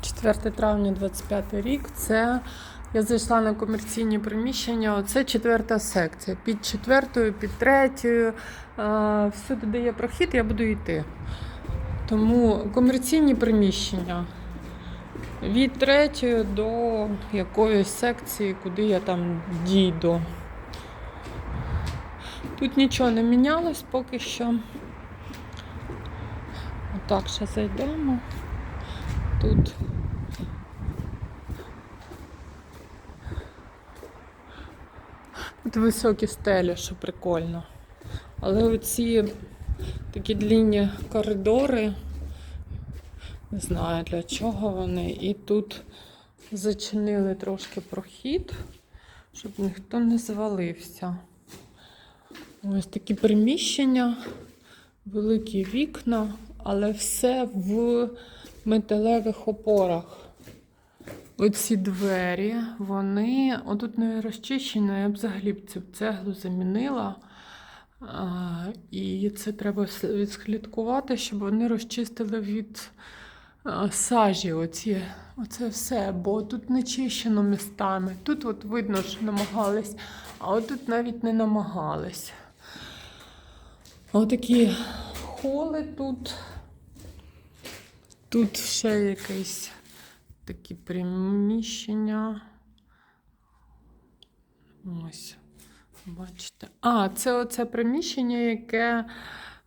4 травня 25 рік. Це я зайшла на комерційні приміщення. Оце четверта секція. Під четвертою, під третьою. е, Всюди, де є прохід, я буду йти. Тому комерційні приміщення. Від третьої до якоїсь секції, куди я там дійду. Тут нічого не мінялось поки що. Отак ще зайдемо. Тут Тут високі стелі, що прикольно. Але оці такі длінні коридори, не знаю для чого вони. І тут зачинили трошки прохід, щоб ніхто не звалився. Ось такі приміщення, великі вікна, але все в металевих опорах. Оці двері, вони отут не розчищено, я б взагалі б цю цеглу замінила. А, і це треба відслідкувати, щоб вони розчистили від а, сажі. Оці, оце все, бо тут не чищено містами. Тут от видно, що намагались, а отут навіть не намагались. Отакі холи тут. Тут ще якийсь такі приміщення. Ось, бачите. А, це оце приміщення, яке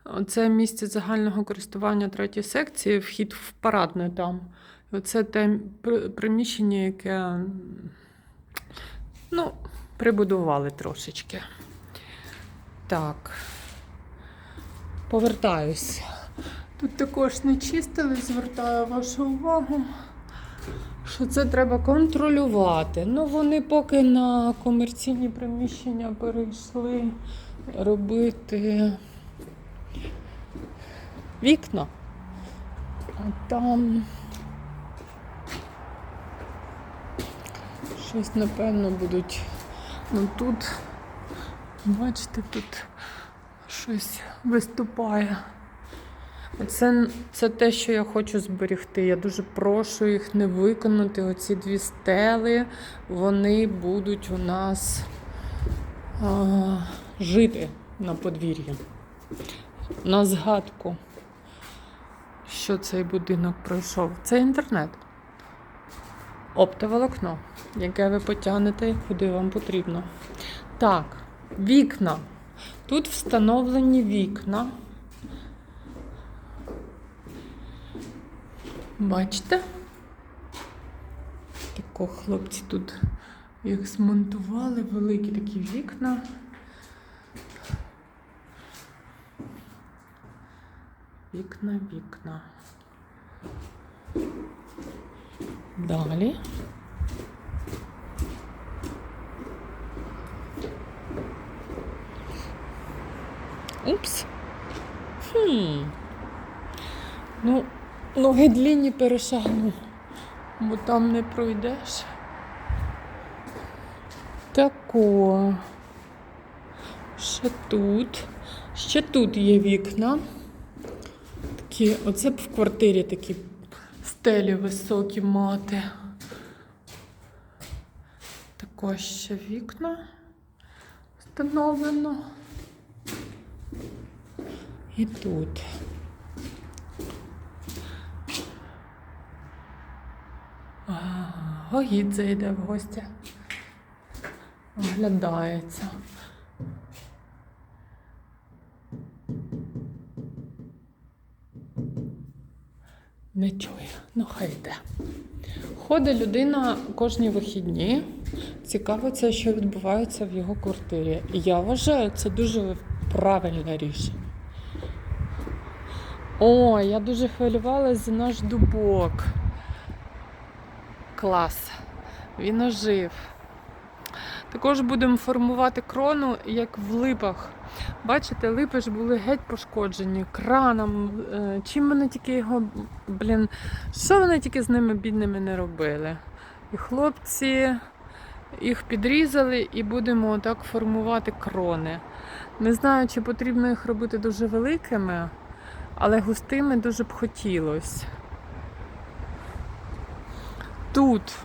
оце місце загального користування третьої секції, вхід в парадне там. Оце те приміщення, яке ну, прибудували трошечки. Так. Повертаюсь. Тут також не чистили, звертаю вашу увагу що це треба контролювати. Ну, вони поки на комерційні приміщення перейшли робити вікна. А там щось, напевно, будуть. Ну тут, бачите, тут щось виступає. Це, це те, що я хочу зберегти. Я дуже прошу їх не виконати. Оці дві стели, вони будуть у нас а, жити на подвір'ї. На згадку, що цей будинок пройшов. Це інтернет. Оптоволокно, яке ви потягнете, куди вам потрібно. Так, вікна. Тут встановлені вікна. Бачите? Тако хлопці тут їх змонтували, великі такі вікна. Вікна, вікна. Далі. Упс. Хм. Ноги длінні перешагну, бо там не пройдеш. Тако. Ще тут. Ще тут є вікна. Такі, оце б в квартирі такі стелі високі мати. Також ще вікна встановлено. І тут. Гогід зайде в гості. Оглядається. Не чує, ну хай йде. Ходить людина кожні вихідні, цікавиться, що відбувається в його квартирі. І я вважаю, це дуже правильне рішення. О, я дуже хвилювалася за наш дубок. Клас. Він ожив. Також будемо формувати крону, як в липах. Бачите, липи ж були геть пошкоджені краном. е, Чим вони тільки його, блін, що вони тільки з ними бідними не робили? І хлопці їх підрізали і будемо отак формувати крони. Не знаю, чи потрібно їх робити дуже великими, але густими дуже б хотілося. Тут.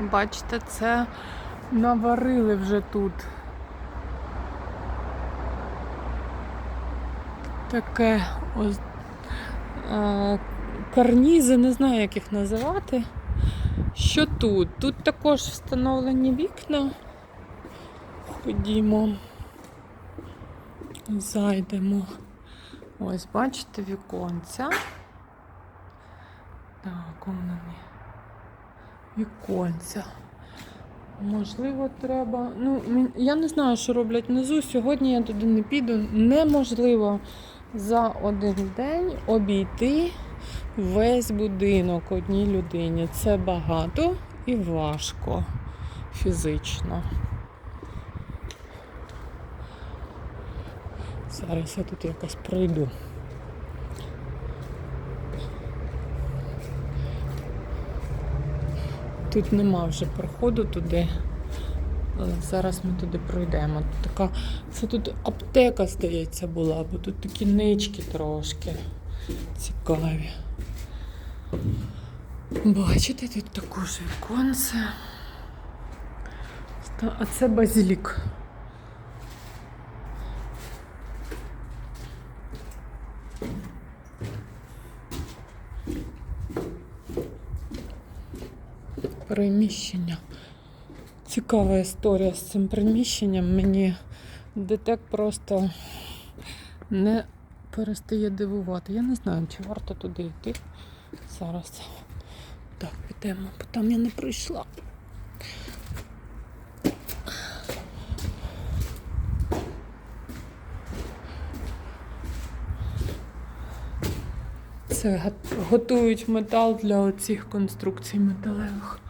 Бачите, це наварили вже тут. Таке ось е, карнізи, не знаю, як їх називати. Що тут? Тут також встановлені вікна. Ходімо, зайдемо. Ось, бачите, віконця. Так, он вони. Віконця. Можливо, треба. Ну, я не знаю, що роблять внизу. Сьогодні я туди не піду. Неможливо за один день обійти весь будинок одній людині. Це багато і важко фізично. Зараз я тут якось пройду. Тут нема вже проходу туди. Але зараз ми туди пройдемо. Тут така, це тут аптека, здається, була, бо тут такі нички трошки цікаві. Бачите, тут також віконце. А це базилік. Приміщення. Цікава історія з цим приміщенням. Мені детек просто не перестає дивувати. Я не знаю, чи варто туди йти зараз. Так, підемо, бо там я не пройшла. Це готують метал для оцих конструкцій металевих.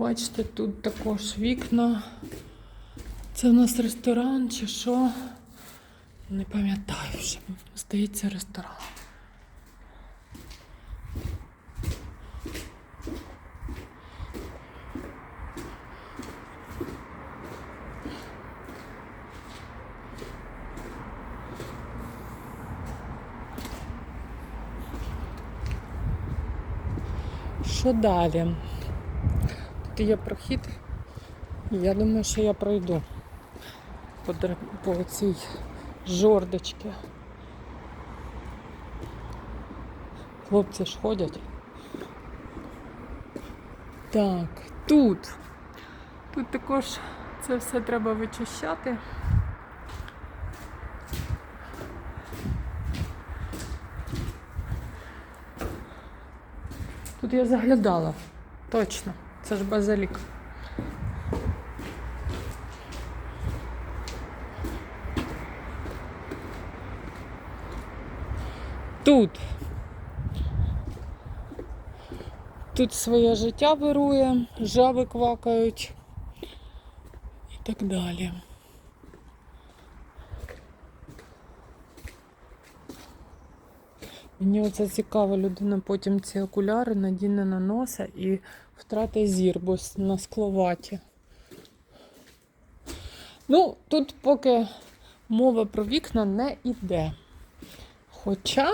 Бачите, тут також вікна. Це у нас ресторан чи що? Не пам'ятаю вже. Здається, ресторан. Що далі? Є прохід. Я думаю, що я пройду по, по цій жордочці. Хлопці ж ходять. Так, тут. Тут також це все треба вичищати. Тут я заглядала. Точно. Це ж базилік. Тут. Тут своє життя вирує, жаби квакають і так далі. Мені оце цікаво, людина потім ці окуляри надіне на носа і втратить зір, бо на скловаті. Ну, тут поки мова про вікна не йде. Хоча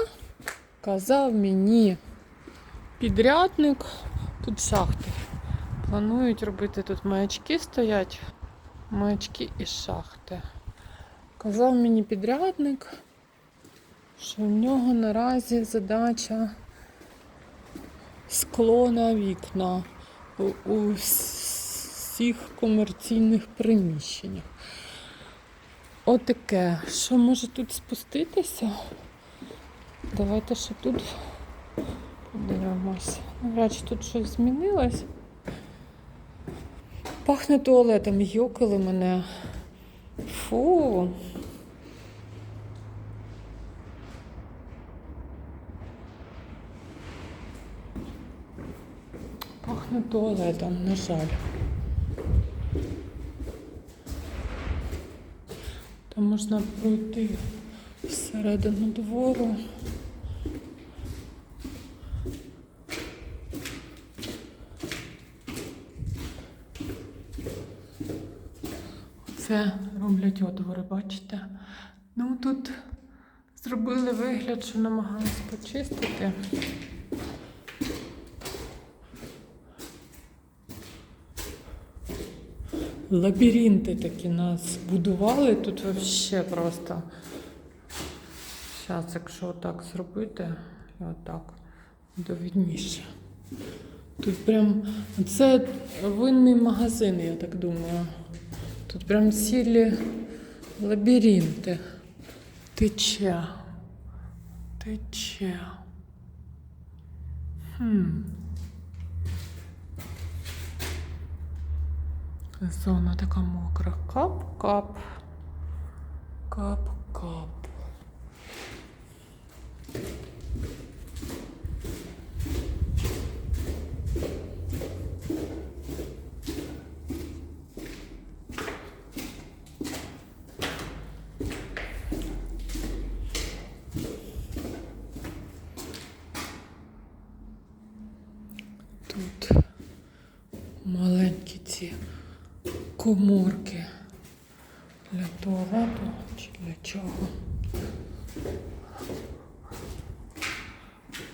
казав мені підрядник, тут шахти. Планують робити тут маячки стоять, маячки і шахти. Казав мені підрядник, що в нього наразі задача скло на вікна у, всіх комерційних приміщеннях. Отаке. Що може тут спуститися? Давайте ще тут подивимось. Чи тут щось змінилось. Пахне туалетом, йокали мене. Фу. Пахне туалетом, на жаль. Там можна пройти всередину двору. Це роблять отвори, бачите? Ну тут зробили вигляд, що намагались почистити. Лабіринти такі нас будували. Тут взагалі просто. Зараз, якщо отак зробити, отак, буде видніше. Тут прям це винний магазин, я так думаю. Тут прям цілі лабіринти. Тече. Тече. Хм. Зона така мокра. Кап-кап. Кап-кап. Тут маленькі ці коморки для туалету чи для чого.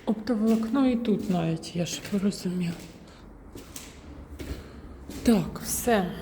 Оптоволокно і тут навіть я ж ви. Так, все.